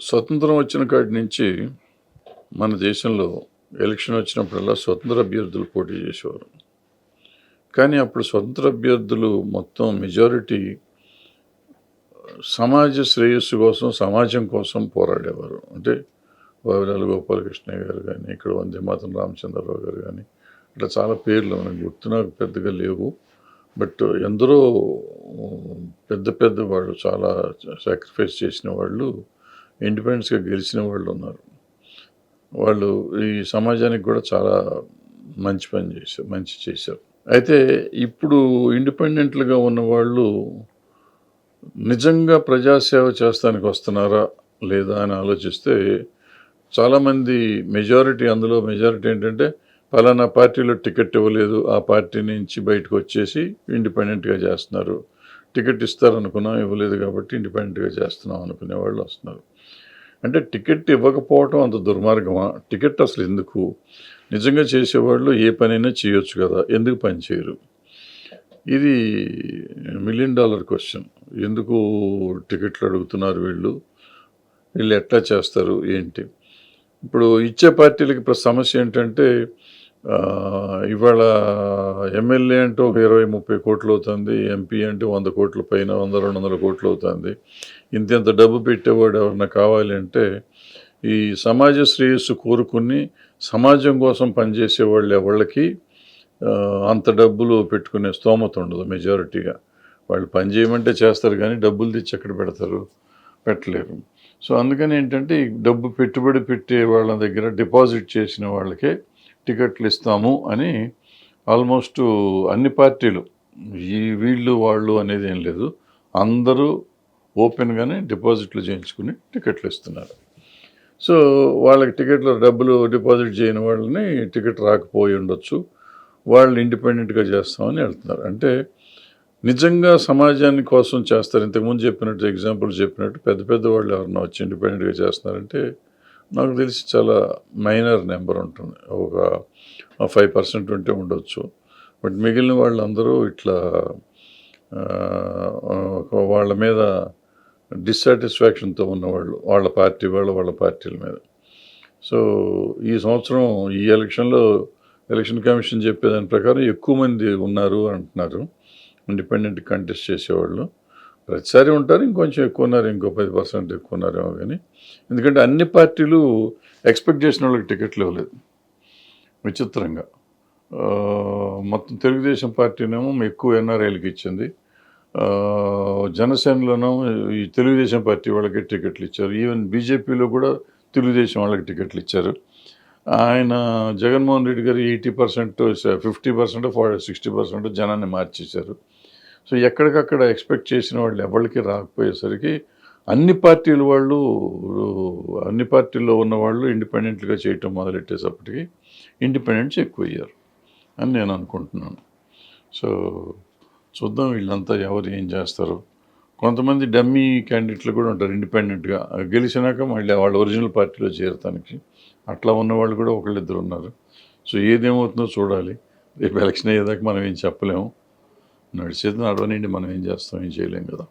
స్వతంత్రం వచ్చిన కాడి నుంచి మన దేశంలో ఎలక్షన్ వచ్చినప్పుడల్లా స్వతంత్ర అభ్యర్థులు పోటీ చేసేవారు. కానీ అప్పుడు స్వతంత్ర అభ్యర్థులు మొత్తం మెజారిటీ సమాజ శ్రేయస్సు కోసం సమాజం కోసం పోరాడేవారు. అంటే వావిలాల గోపాలకృష్ణ గారు కానీ ఇక్కడ వందే మాతం రామచంద్రరావు గారు కానీ ఇట్లా చాలా పేర్లు మనకు గుర్తు నాకు పెద్దగా లేవు. బట్ ఎందరో పెద్ద పెద్ద వాళ్ళు చాలా సాక్రిఫైస్ చేసిన వాళ్ళు ఇండిపెండెన్స్గా గెలిచిన వాళ్ళు ఉన్నారు. వాళ్ళు ఈ సమాజానికి కూడా చాలా మంచి పని చేశారు మంచి చేశారు. అయితే ఇప్పుడు ఇండిపెండెంట్లుగా ఉన్న వాళ్ళు నిజంగా ప్రజాసేవ చేస్తానికి వస్తున్నారా లేదా అని ఆలోచిస్తే చాలామంది మెజారిటీ అందులో మెజారిటీ ఏంటంటే ఫలానా పార్టీలో టికెట్ ఇవ్వలేదు ఆ పార్టీ నుంచి బయటకు వచ్చేసి ఇండిపెండెంట్గా చేస్తున్నారు. టికెట్ ఇస్తారనుకున్నాం ఇవ్వలేదు కాబట్టి ఇండిపెండెంట్గా చేస్తున్నాం అనుకునే వాళ్ళు వస్తున్నారు. అంటే టికెట్ ఇవ్వకపోవటం అంత దుర్మార్గమా? టికెట్ అసలు ఎందుకు? నిజంగా చేసేవాళ్ళు ఏ పనైనా చేయొచ్చు కదా. ఎందుకు పని చేయరు? ఇది మిలియన్ డాలర్ క్వశ్చన్. ఎందుకు టికెట్లు అడుగుతున్నారు వీళ్ళు? వీళ్ళు ఎట్లా చేస్తారు? ఏంటి? ఇప్పుడు ఇచ్చే పార్టీలకి సమస్య ఏంటంటే ఇవాళ ఎమ్మెల్యే అంటే ఒక ఇరవై ముప్పై కోట్లు అవుతుంది ఎంపీ అంటే వంద కోట్ల పైన వంద రెండు వందల కోట్లు అవుతుంది. ఇంతెంత డబ్బు పెట్టేవాడు ఎవరన్నా కావాలి అంటే ఈ సమాజ శ్రేయస్సు కోరుకుని సమాజం కోసం పనిచేసే వాళ్ళు ఎవళ్ళకి అంత డబ్బులు పెట్టుకునే స్తోమత ఉండదు మెజారిటీగా. వాళ్ళు పని చేయమంటే చేస్తారు కానీ డబ్బులు తెచ్చి ఎక్కడ పెడతారు? పెట్టలేరు. సో అందుకని ఏంటంటే ఈ డబ్బు పెట్టుబడి పెట్టే వాళ్ళ దగ్గర డిపాజిట్ చేసిన వాళ్ళకే టికెట్లు ఇస్తాము అని ఆల్మోస్ట్ అన్ని పార్టీలు ఈ వీళ్ళు వాళ్ళు అనేది ఏం లేదు. అందరూ ఓపెన్గానే డిపాజిట్లు చేయించుకుని టికెట్లు ఇస్తున్నారు. సో వాళ్ళకి టికెట్లు డబ్బులు డిపాజిట్ చేయని వాళ్ళని టికెట్ రాకపోయి ఉండొచ్చు. వాళ్ళు ఇండిపెండెంట్గా చేస్తామని వెళ్తున్నారు. అంటే నిజంగా సమాజాన్ని కోసం చేస్తారు. ఇంతకుముందు చెప్పినట్టు ఎగ్జాంపుల్ చెప్పినట్టు పెద్ద పెద్ద వాళ్ళు ఎవరన్నా వచ్చి ఇండిపెండెంట్గా చేస్తున్నారంటే నాకు తెలిసి చాలా మైనర్ నెంబర్ ఉంటుంది. ఒక ఫైవ్ పర్సెంట్ ఉంటే ఉండొచ్చు. బట్ మిగిలిన వాళ్ళందరూ ఇట్లా వాళ్ళ మీద డిస్సాటిస్ఫాక్షన్తో ఉన్నవాళ్ళు వాళ్ళ పార్టీ వాళ్ళు వాళ్ళ పార్టీల మీద. సో ఈ సంవత్సరం ఈ ఎలక్షన్లో ఎలక్షన్ కమిషన్ చెప్పేదాని ప్రకారం ఎక్కువ మంది ఉన్నారు అంటున్నారు. ఇండిపెండెంట్ కంటెస్ట్ చేసేవాళ్ళు. ప్రతిసారి ఉంటారు ఇంకొంచెం ఎక్కువ ఉన్నారు ఇంకో పది పర్సెంట్ ఎక్కువ ఉన్నారేమో కానీ. ఎందుకంటే అన్ని పార్టీలు ఎక్స్పెక్ట్ చేసిన వాళ్ళకి టికెట్లు ఇవ్వలేదు. విచిత్రంగా. మొత్తం తెలుగుదేశం పార్టీనేమో ఎక్కువ ఎన్ఆర్ఐలకి ఇచ్చింది. జనసేనలోనూ ఈ తెలుగుదేశం పార్టీ వాళ్ళకి టికెట్లు ఇచ్చారు. ఈవెన్ బీజేపీలో కూడా తెలుగుదేశం వాళ్ళకి టికెట్లు ఇచ్చారు. ఆయన జగన్మోహన్ రెడ్డి గారు eighty percent fifty percent sixty percent జనాన్ని మార్చేశారు. సో ఎక్కడికక్కడ ఎక్స్పెక్ట్ చేసిన వాళ్ళు ఎవరికి రాకపోయేసరికి అన్ని పార్టీల వాళ్ళు అన్ని పార్టీల్లో ఉన్న వాళ్ళు ఇండిపెండెంట్గా చేయటం మొదలెట్టేసప్పటికి ఇండిపెండెంట్స్ ఎక్కువ అయ్యారు అని నేను అనుకుంటున్నాను. సో చూద్దాం వీళ్ళంతా ఎవరు ఏం చేస్తారు. కొంతమంది డమ్మీ క్యాండిడేట్లు కూడా ఉంటారు ఇండిపెండెంట్గా. గెలిచినాక మళ్ళీ వాళ్ళ ఒరిజినల్ పార్టీలో చేరటానికి అట్లా ఉన్న వాళ్ళు కూడా ఒకళ్ళిద్దరు ఉన్నారు. సో ఏదేమవుతుందో చూడాలి. రేపు ఎలక్షన్ అయ్యేదాకా మనం ఏం చెప్పలేము. నడిచేది నడవనండి మనం ఏం చేస్తాం ఏం చేయలేం కదా.